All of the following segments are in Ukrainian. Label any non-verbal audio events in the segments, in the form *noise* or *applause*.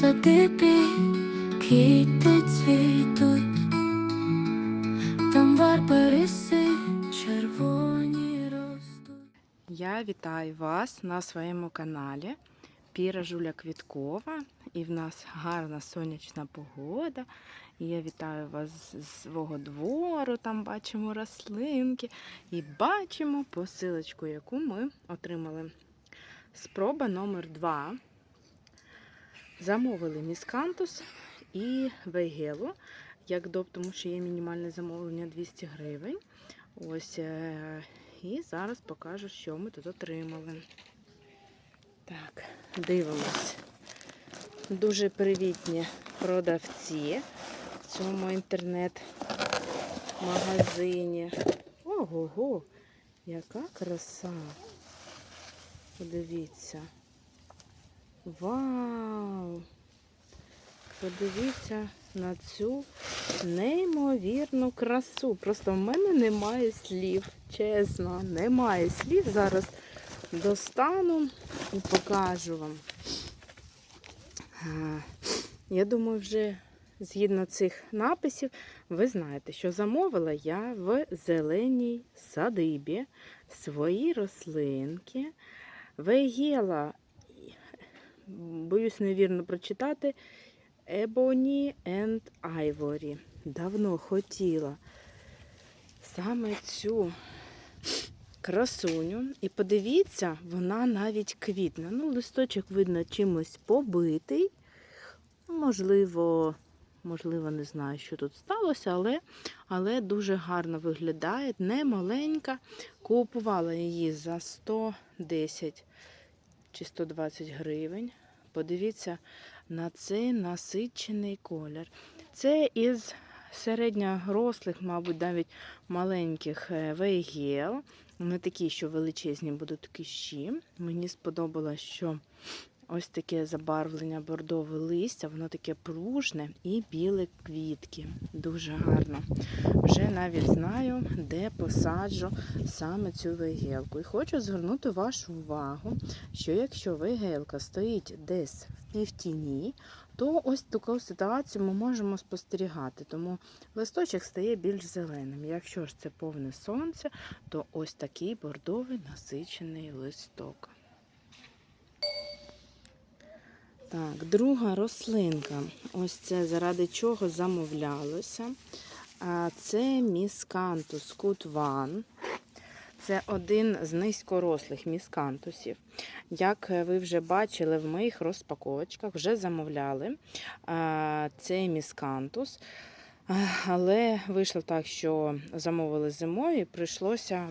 садибі квіти цвітуть, там барбариси червоні ростуть. Я вітаю вас на своєму каналі Піра Жуля Квіткова. І в нас гарна сонячна погода. І я вітаю вас з свого двору. Там бачимо рослинки. І бачимо посилочку, яку ми отримали. Спроба номер 2 Замовили міскантус і вейгелу. Як доп, тому що є мінімальне замовлення 200 гривень. Ось е, і зараз покажу, що ми тут отримали. Так, дивимось. Дуже привітні продавці в цьому інтернет-магазині. Ого-го, яка краса. Подивіться. Вау! Подивіться на цю неймовірну красу. Просто в мене немає слів. Чесно, немає слів. Зараз достану і покажу вам. Я думаю, вже згідно цих написів, ви знаєте, що замовила я в зеленій садибі свої рослинки. Вейгела, боюсь невірно прочитати, Ebony and Ivory. Давно хотіла саме цю красуню. І подивіться, вона навіть квітне. Ну, листочок, видно, чимось побитий. Можливо, можливо, не знаю, що тут сталося, але, але дуже гарно виглядає. Не маленька. Купувала її за 110 чи 120 гривень. Подивіться на цей насичений колір. Це із середньорослих, мабуть, навіть маленьких е, вейгел. Не такі, що величезні будуть кищі. Мені сподобалось, що ось таке забарвлення бордове листя, воно таке пружне і білі квітки. Дуже гарно. Вже навіть знаю, де посаджу саме цю вейгелку. І хочу звернути вашу увагу, що якщо вейгелка стоїть десь в півтіні, то ось таку ситуацію ми можемо спостерігати, тому листочок стає більш зеленим. Якщо ж це повне сонце, то ось такий бордовий насичений листок. Так, друга рослинка. Ось це заради чого замовлялося. Це міскантус кутван. Це один з низькорослих міскантусів. Як ви вже бачили в моїх розпаковочках, вже замовляли цей міскантус. Але вийшло так, що замовили зимою і прийшлося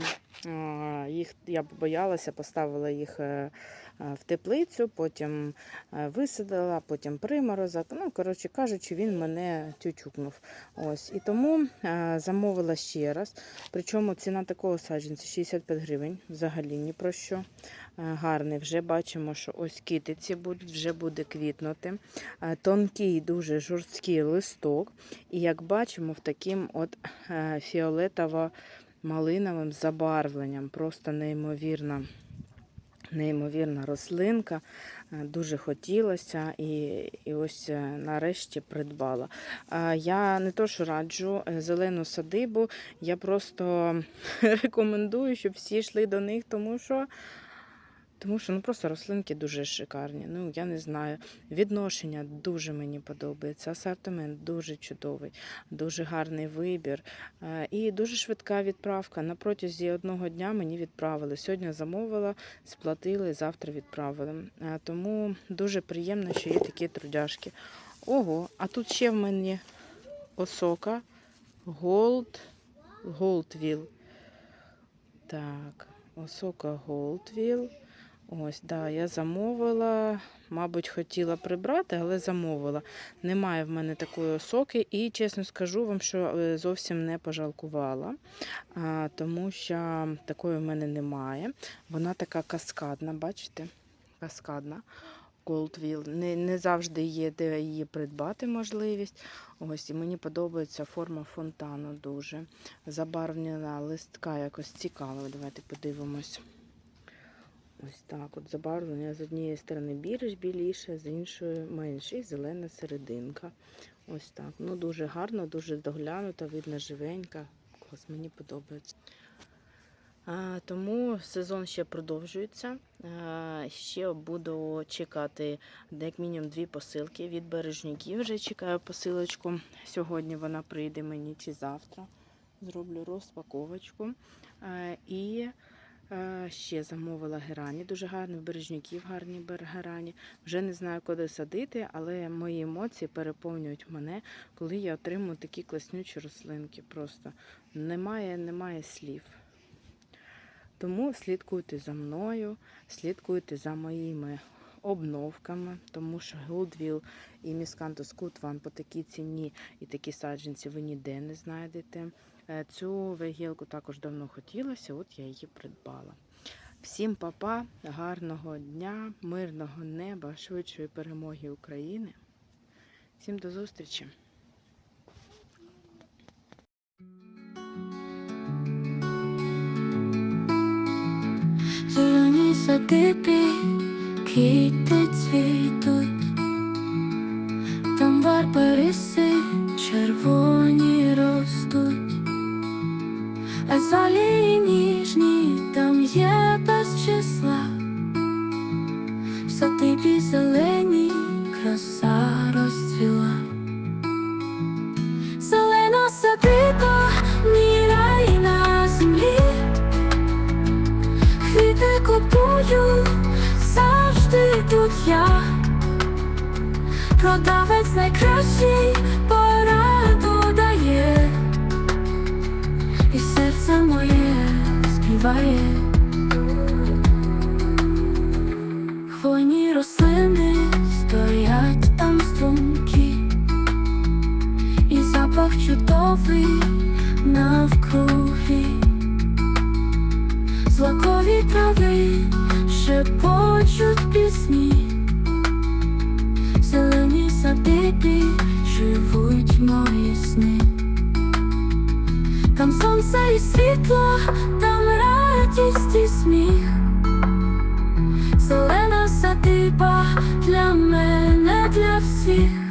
їх, я боялася, поставила їх е, в теплицю, потім е, висадила, потім приморозок. Ну, коротше кажучи, він мене тютюкнув. Ось. І тому е, замовила ще раз. Причому ціна такого саджанця 65 гривень, взагалі ні про що. Е, Гарний. Вже бачимо, що ось китиці будуть, вже буде квітнути. Е, Тонкий, дуже жорсткий листок. І як бачимо, в таким от е, фіолетово-малиновим забарвленням. Просто неймовірна Неймовірна рослинка, е, дуже хотілося і і ось е, нарешті придбала. Е, Я не то, що раджу зелену садибу, я просто *laughs* рекомендую, щоб всі йшли до них, тому що тому що ну, просто рослинки дуже шикарні. Ну, я не знаю. Відношення дуже мені подобається. Асортимент дуже чудовий, дуже гарний вибір. Е, І дуже швидка відправка. На протязі одного дня мені відправили. Сьогодні замовила, сплатили, завтра відправили. Е, Тому дуже приємно, що є такі трудяшки. Ого, а тут ще в мене осока Gold, Goldwill. Так, осока Goldwill. Ось, да, я замовила. Мабуть, хотіла прибрати, але замовила. Немає в мене такої осоки, і чесно скажу вам, що е, зовсім не пожалкувала, тому що такої в мене немає. Вона така каскадна, бачите? Каскадна. Goldwill. Не, не завжди є, де її придбати можливість. Ось, і мені подобається форма фонтану дуже. Забарвлена листка якось цікаво. Давайте подивимось. Ось так от забарвлення з однієї сторони більш біліше, з іншої менше, і зелена серединка. Ось так. Ну дуже гарно, дуже доглянута, видно живенька. Клас, мені подобається. А, тому сезон ще продовжується. А, ще буду чекати як мінімум дві посилки від бережників. Вже чекаю посилочку. Сьогодні вона прийде мені чи завтра. Зроблю розпаковочку. А, і ще замовила герані. Дуже гарні в гарні герані. Вже не знаю, куди садити, але мої емоції переповнюють мене, коли я отримую такі класнючі рослинки. Просто немає, немає слів. Тому слідкуйте за мною, слідкуйте за моїми обновками, тому що Goodwill і Miscanthus Cutvan по такій ціні і такі саджанці ви ніде не знайдете. Е, Цю вигілку також давно хотілося, от я її придбала. Всім папа, гарного дня, мирного неба, швидшої перемоги України. Всім до зустрічі! Зелені садибі, квіти цвітуть, там барбариси а залі ніжні там є без числа, в садибі зелені краса розцвіла. Зелена садиба, мій рай на землі. Квіти купую, завжди тут я. Продавець найкращий серце моє співає. Хвойні рослини стоять там струмки, і запах чудовий навкруги. Злакові трави шепочуть пісні, зелені садибі живуть мої сни. Там сонце і світло, там радість і сміх. Зелена садиба для мене, для всіх.